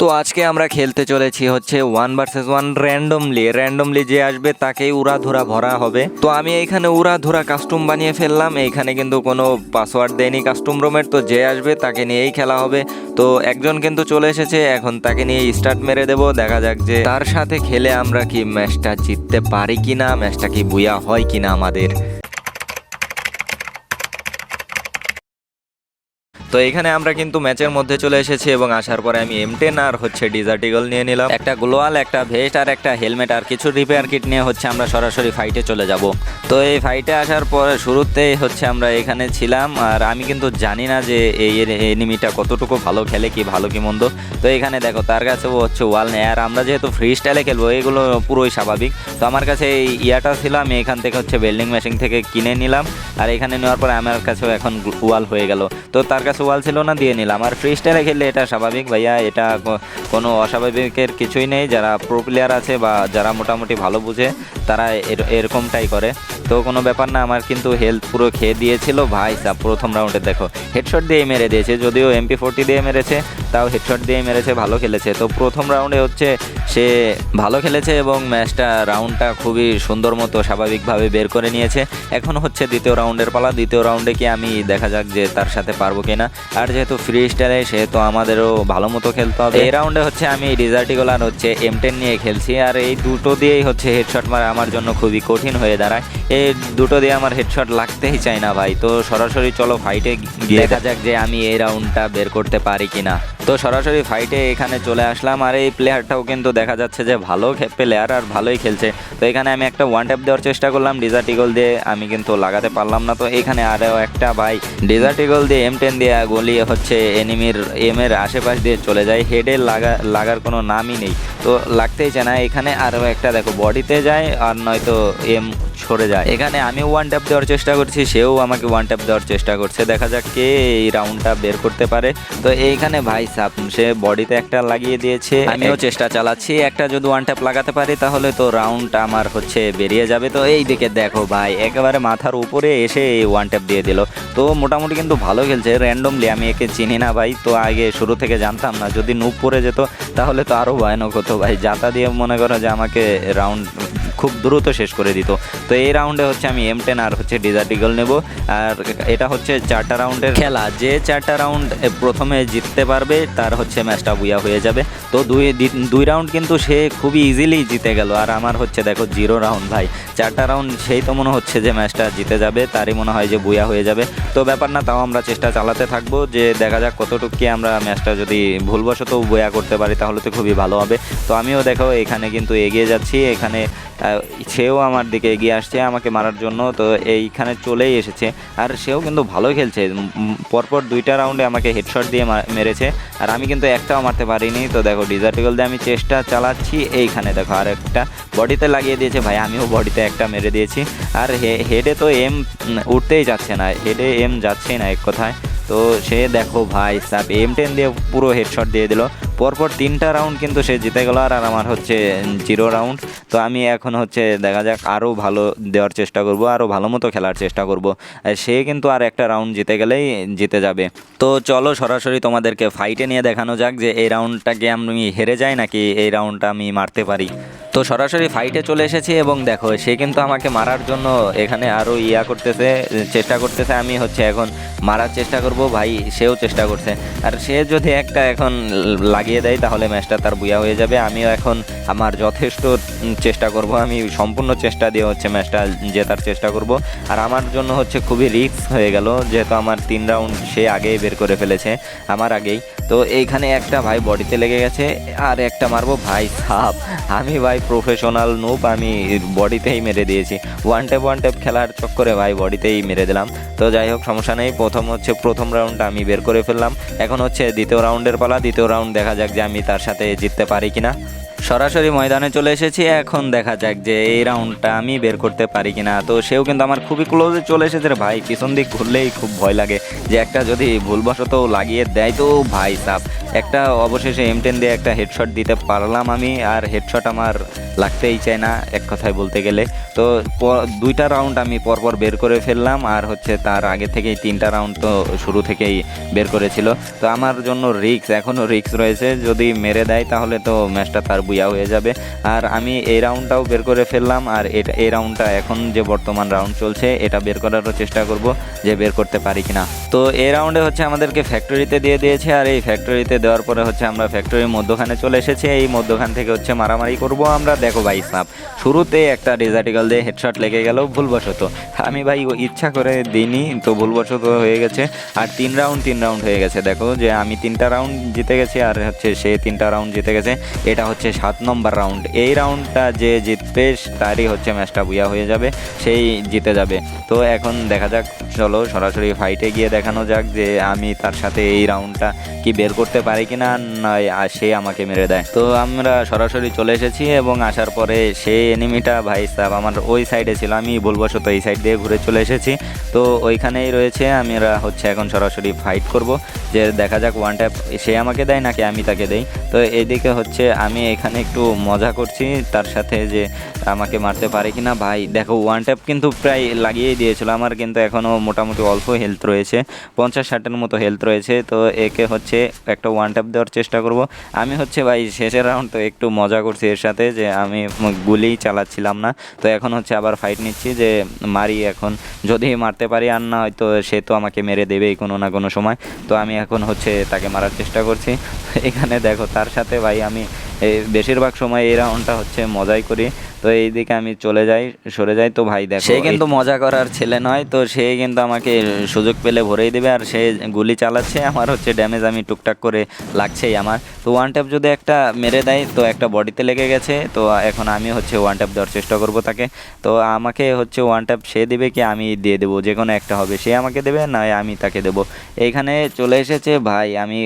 তো আজকে আমরা খেলতে চলেছি হচ্ছে one versus one randomly randomly যে আসবে তাকেই উড়াধুরা ভরা হবে। তো আমি এইখানে উড়াধুরা কাস্টম বানিয়ে ফেললাম। এইখানে কিন্তু কোনো পাসওয়ার্ড দেয়নি কাস্টম রুমের তো যে আসবে তাকে নিয়েই খেলা হবে। তো একজন কিন্তু চলে এসেছে, এখন তাকে নিয়ে স্টার্ট মেরে দেব। দেখা যাক যে তার সাথে খেলে আমরা কি ম্যাচটা জিততে পারি কিনা ম্যাচটা কি বুয়া হয় কিনা আমাদের। তো এখানে আমরা কিন্তু ম্যাচের মধ্যে চলে এসেছি এবং আসার পরে আমি এম টেন আর হচ্ছে ডিজার্টিগল নিয়ে নিলাম। একটা গ্লোয়াল একটা ভেস্ট আর একটা হেলমেট আর কিছু রিপেয়ার কিট নিয়ে হচ্ছে আমরা সরাসরি ফাইটে চলে যাব। তো এই ফাইটে আসার পরে শুরুতেই হচ্ছে আমরা এখানে ছিলাম আর আমি কিন্তু জানি না যে এই এনিমিটা কতটুকু ভালো খেলে, কি ভালো, কি মন্দ। তো এখানে দেখো, তার কাছে হচ্ছে ওয়াল নেই। আর আমরা যেহেতু ফ্রি স্টাইলে খেলব, এগুলো পুরোই স্বাভাবিক। তো আমার কাছে এই ইয়াটা ছিল, আমি এখান থেকে হচ্ছে বেল্ডিং মেশিন থেকে কিনে নিলাম। আর এখানে নেওয়ার পরে আমার কাছেও এখন ওয়াল হয়ে গেল। তো তার কাছে ওয়াল ছিল না, দিয়ে নিলাম। আর ফ্রি স্টাইলে খেললে এটা স্বাভাবিক ভাইয়া, এটা কোনো অস্বাভাবিকের কিছুই নেই। যারা প্রো প্লেয়ার আছে বা যারা মোটামুটি ভালো বুঝে, তারা এর- এরকমটাই করে। তো কোনো ব্যাপার না, আমার কিন্তু হেলথ পুরো খেয়ে দিয়েছিল। ভাই সাব, প্রথম রাউন্ডে দেখো হেডশট দিয়ে মেরে দিয়েছে। যদিও এমপি ফোরটি দিয়ে মেরেছে, তাও হেডশট দিয়ে মেরেছে, ভালো খেলেছে। তো প্রথম রাউন্ডে হচ্ছে, সে ভালো খেলেছে এবং ম্যাচটা রাউন্ডটা খুবই সুন্দর মতো স্বাভাবিকভাবে বের করে নিয়েছে। এখন হচ্ছে দ্বিতীয় রাউন্ডের পালা। দ্বিতীয় রাউন্ডে কি আমি দেখা যাক যে তার সাথে পারব কিনা। আর যেহেতু ফ্রি স্টাইলে সেহেতু আমাদেরও ভালো মতো খেলতে হবে। এই রাউন্ডে হচ্ছে আমি ডিজার্টিগোল আর হচ্ছে এম টেন নিয়ে খেলছি। আর এই দুটো দিয়েই হচ্ছে হেডশট মারা আমার জন্য খুবই কঠিন হয়ে দাঁড়ায়। এই দুটো দিয়ে আমার হেডশট লাগতেই চায় না ভাই। তো সরাসরি চলো ফাইটে গিয়ে দেখা যাক যে আমি এই রাউন্ডটা বের করতে পারি কিনা। তো সরাসরি ফাইটে এখানে চলে আসলাম। আর এই প্লেয়ারটাও কিন্তু দেখা যাচ্ছে যে ভালো প্লেয়ার আর ভালোই খেলছে। তো এখানে আমি একটা ওয়ান ট্যাপ দেওয়ার চেষ্টা করলাম ডিজার্ট ইগল দিয়ে আমি কিন্তু লাগাতে পারলাম না। তো এখানে আরও একটা ভাই ডিজার্ট ইগল দিয়ে এম টেন দিয়ে গলিয়ে হচ্ছে এনিমির এম এর আশেপাশ দিয়ে চলে যায়। হেডে লাগা লাগার কোনো নামই নেই। তো লাগতেই চায় না। এখানে আরও একটা দেখো বডিতে যায় আর নয়তো এম সরে যায়। এখানে আমি ওয়ান ট্যাপ দেওয়ার চেষ্টা করছি, সেও আমাকে ওয়ান ট্যাপ দেওয়ার চেষ্টা করছে। দেখা যাক কে এই রাউন্ডটা বের করতে পারে। তো এইখানে ভাই সে বডিতে একটা লাগিয়ে দিয়েছে। আমিও চেষ্টা চালাচ্ছি একটা যদি ওয়ান ট্যাপ লাগাতে পারি তাহলে তো রাউন্ড আমার হচ্ছে বেরিয়ে যাবে। তো এই দিকে দেখো ভাই একেবারে মাথার উপরে এসে এই ওয়ান ট্যাপ দিয়ে দিল। তো মোটামুটি কিন্তু ভালো খেলছে র্যান্ডমলি আমি একে চিনি না ভাই তো আগে শুরু থেকে জানতাম না যদি নুপ পরে যেত তাহলে তো আরও ভয়ানক হতো ভাই। যাতা দিয়ে মনে করো যে আমাকে রাউন্ড খুব দ্রুত শেষ করে দিত। তো এই রাউন্ডে হচ্ছে আমি এম টেন আর হচ্ছে ডিজার্ট ইগল নেব। আর এটা হচ্ছে চারটা রাউন্ডের খেলা। যে চারটা রাউন্ড প্রথমে জিততে পারবে, তার হচ্ছে ম্যাচটা বুয়া হয়ে যাবে। তো দুই দুই রাউন্ড কিন্তু সে খুবই ইজিলি জিতে গেল। আর আমার হচ্ছে দেখো জিরো রাউন্ড ভাই। চারটা রাউন্ড সেই তো মনে হচ্ছে যে ম্যাচটা জিতে যাবে, তারই মনে হয় যে বুয়া হয়ে যাবে। তো ব্যাপার না, তাও আমরা চেষ্টা চালাতে থাকব যে দেখা যাক কতটুকু কি আমরা ম্যাচটা যদি ভুলবশত বয়া করতে পারি, তাহলে তো খুবই ভালো হবে। তো আমিও দেখো এখানে কিন্তু এগিয়ে যাচ্ছি। এখানে সেও আমার দিকে এগিয়ে আসছে, আমাকে মারার জন্য। তো এইখানে চলেই এসেছে। আর সেও কিন্তু ভালো খেলছে। পরপর দুইটা রাউন্ডে আমাকে হেডশট দিয়ে মেরেছে। আর আমি কিন্তু একটাও মারতে পারিনি। তো দেখো ডিজার্টিগল দিয়ে আমি চেষ্টা চালাচ্ছি। এইখানে দেখো, আর একটা বডিতে লাগিয়ে দিয়েছে। ভাই, আমিও বডিতে একটা মেরে দিয়েছি। আর হেডে তো এম উঠতেই যাচ্ছে না। হেডে এম যাচ্ছেই না এক কথায়। তো সে দেখো ভাই সাপ এম টেন দিয়ে পুরো হেডশট দিয়ে দিল। পরপর তিনটা রাউন্ড কিন্তু সে জিতে গেল, আর আমার হচ্ছে জিরো রাউন্ড তো আমি এখন হচ্ছে দেখা যাক আরও ভালো দেওয়ার চেষ্টা করব আরও ভালো মতো খেলার চেষ্টা করব। সে কিন্তু আর একটা রাউন্ড জিতে গেলেই জিতে যাবে। তো চলো সরাসরি তোমাদেরকে ফাইটে নিয়ে দেখানো যাক যে এই রাউন্ডটাকে আমি হেরে যাই নাকি এই রাউন্ডটা আমি মারতে পারি। তো সরাসরি ফাইটে চলে এসেছি এবং দেখো, সে কিন্তু আমাকে মারার জন্য এখানে আরও ইয়া করতেছে, চেষ্টা করতেছে, আমি হচ্ছে এখন মারার চেষ্টা করব, ভাই সেও চেষ্টা করছে। আর সে যদি একটা এখন লাগিয়ে দেয়, তাহলে ম্যাচটা তার বুয়া হয়ে যাবে। আমিও এখন আমার যথেষ্ট চেষ্টা করব, আমি সম্পূর্ণ চেষ্টা দিয়ে হচ্ছে ম্যাচটা জেতার চেষ্টা করব। আর আমার জন্য হচ্ছে খুবই রিস্ক হয়ে গেল, যেহেতু আমার তিন রাউন্ড সে আগেই বের করে ফেলেছে, আমার আগেই। তো এইখানে একটা ভাই বডিতে লেগে গেছে, আর একটা মারবো, ভাই সাপ। আমি ভাই প্রফেশনাল নুপ আমি বডিতেই মেরে দিয়েছি। ওয়ান টেপ ওয়ান টেপ খেলার চক্করে ভাই বডিতেই মেরে দিলাম। তো যাই হোক, সমস্যা নেই। প্রথম হচ্ছে প্রথম রাউন্ড আমি বের করে ফেললাম। এখন হচ্ছে দ্বিতীয় রাউন্ডের পালা। দ্বিতীয় রাউন্ড দেখা যাক যে আমি তার সাথে জিততে পারি কিনা। সরাসরি ময়দানে চলে এসেছি। এখন দেখা যাক যে এই রাউন্ডটা আমি বের করতে পারি কিনা। তো সেও কিন্তু আমার খুবই ক্লোজে চলে এসেছে রে ভাই। পিছন দিক ঘুরলেই খুব ভয় লাগে যে একটা যদি ভুলবশত লাগিয়ে দেয় তো ভাই সাপ একটা অবশেষে এম টেন দিয়ে একটা হেডশট দিতে পারলাম আমি আর হেডশট আমার লাগতেই চায় না এক কথায় বলতে গেলে। তো দুইটা রাউন্ড আমি পরপর বের করে ফেললাম আর হচ্ছে তার আগে থেকেই তিনটা রাউন্ড তো শুরু থেকেই বের করেছিল। তো আমার জন্য রিক্স এখনও রিক্স রয়েছে। যদি মেরে দেয় তাহলে তো ম্যাচটা তার বুয়া হয়ে যাবে। আর আমি এই রাউন্ডটাও বের করে ফেললাম। আর এটা, এই রাউন্ডটা এখন যে বর্তমান রাউন্ড চলছে, এটা বের করারও চেষ্টা করব যে বের করতে পারি কিনা। তো এই রাউন্ডে হচ্ছে আমাদেরকে ফ্যাক্টরিতে দিয়ে দিয়েছে। আর এই ফ্যাক্টরিতে দেওয়ার পরে হচ্ছে আমরা ফ্যাক্টরির মধ্যখানে চলে এসেছি। এই মধ্যখান থেকে হচ্ছে মারামারি করব আমরা। দেখো ভাই সাপ শুরুতে একটা ডেজার্টিকাল দিয়ে হেডশট লেগে গেল, ভুলবশত। আমি ভাই ইচ্ছা করে দিইনি, তো ভুলবশত হয়ে গেছে। আর তিন রাউন্ড তিন রাউন্ড হয়ে গেছে। দেখো যে আমি তিনটা রাউন্ড জিতে গেছি আর হচ্ছে সে তিনটা রাউন্ড জিতে গেছে। এটা হচ্ছে সাত নম্বর রাউন্ড এই রাউন্ডটা যে জিতবে, তারই হচ্ছে ম্যাচটা বুয়া হয়ে যাবে, সেই জিতে যাবে। তো এখন দেখা যাক, চলো সরাসরি ফাইটে গিয়ে দেখানো যাক যে আমি তার সাথে এই রাউন্ডটা কি বের করতে পারি কি না নয়, আর সে আমাকে মেরে দেয়। তো আমরা সরাসরি চলে এসেছি এবং আসার পরে সেই এনিমিটা ভাই সাহেব, আমার ওই সাইডে ছিল। আমি ভুলবশত এই সাইড দিয়ে ঘুরে চলে এসেছি। তো ওইখানেই রয়েছে, আমরা হচ্ছে এখন সরাসরি ফাইট করব। যে দেখা যাক ওয়ান ট্যাপ সে আমাকে দেয় নাকি আমি তাকে দেই। তো এদিকে হচ্ছে আমি এখানে একটু মজা করছি, তার সাথে যে আমাকে মারতে পারে কিনা। ভাই, দেখো ওয়ান ট্যাপ কিন্তু প্রায় লাগিয়েই দিয়েছিল, আমার কিন্তু এখনও মোটামুটি অল্প হেলথ রয়েছে, পঞ্চাশ ষাটের মতো হেলথ রয়েছে। তো একে হচ্ছে একটা ওয়ান ট্যাপ দেওয়ার চেষ্টা করব। আমি হচ্ছে ভাই, শেষের রাউন্ড তো একটু মজা করছি এর সাথে, যে আমি গুলি চালাচ্ছিলাম না। তো এখন হচ্ছে আবার ফাইট নিচ্ছি, যে মারি এখন। যদি মারতে পারি, আর না, হয়তো সে তো আমাকে মেরে দেবেই কোনো না কোনো সময়। তো আমি এখন হচ্ছে তাকে মারার চেষ্টা করছি। এখানে দেখো, তার সাথে ভাই আমি এই বেশিরভাগ সময় এই রাউন্ডটা হচ্ছে মজাই করি। তো এই দিকে আমি চলে যাই সরে যাই। তো ভাই দেখো সে কিন্তু মজা করার ছেলে নয় তো সে কিন্তু আমাকে সুযোগ পেলে ভরেই দেবে আর সে গুলি চালাচ্ছে। আমার হচ্ছে ড্যামেজ আমি টুকটাক করে লাগছেই আমার। তো ওয়ান ট্যাপ যদি একটা মেরে দেয় তো একটা বডিতে লেগে গেছে। তো এখন আমি হচ্ছে ওয়ান ট্যাপ দেওয়ার চেষ্টা করব তাকে। তো আমাকে হচ্ছে ওয়ান ট্যাপ সে দেবে কি আমি দিয়ে দেবো যে কোনো একটা হবে। সে আমাকে দেবে না আমি তাকে দেবো। এইখানে চলে এসেছে ভাই আমি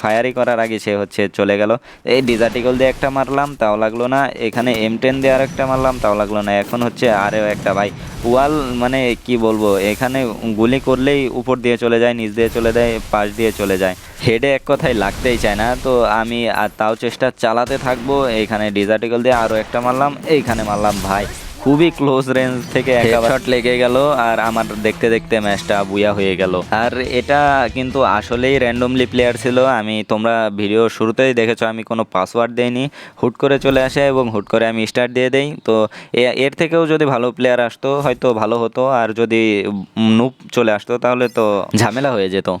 ফায়ারি করার আগে সে হচ্ছে চলে গেল। এই ডিজার্টিকল দিয়ে একটা মারলাম, তাও লাগল না। এখানে এম টেন দিয়ে আর একটা মারলাম, তাও লাগল না। এখন হচ্ছে আরও একটা, ভাই। ওয়াল মানে কি বলব, এখানে গুলি করলেই উপর দিয়ে চলে যায়, নিচ দিয়ে চলে যায়, পাশ দিয়ে চলে যায়। হেডে এক কথায় লাগতেই চায় না, তো আমি আর তাও চেষ্টা চালাতে থাকব। এইখানে ডিজার্টিকল দিয়ে আরও একটা মারলাম, এইখানে মারলাম, ভাই। খুবই ক্লোজ রেঞ্জ থেকে শট লেগে গেল আর আমার দেখতে দেখতে ম্যাচটা বুয়া হয়ে গেল। আর এটা কিন্তু আসলেই র্যান্ডমলি প্লেয়ার ছিল। আমি তোমরা ভিডিও শুরুতেই দেখেছ আমি কোনো পাসওয়ার্ড দেইনি। হুট করে চলে আসে এবং হুট করে আমি স্টার্ট দিয়ে দেই। তো এ- এর থেকেও যদি ভালো প্লেয়ার আসতো হয়তো ভালো হতো। আর যদি নুপ চলে আসতো তাহলে তো ঝামেলা হয়ে যেত।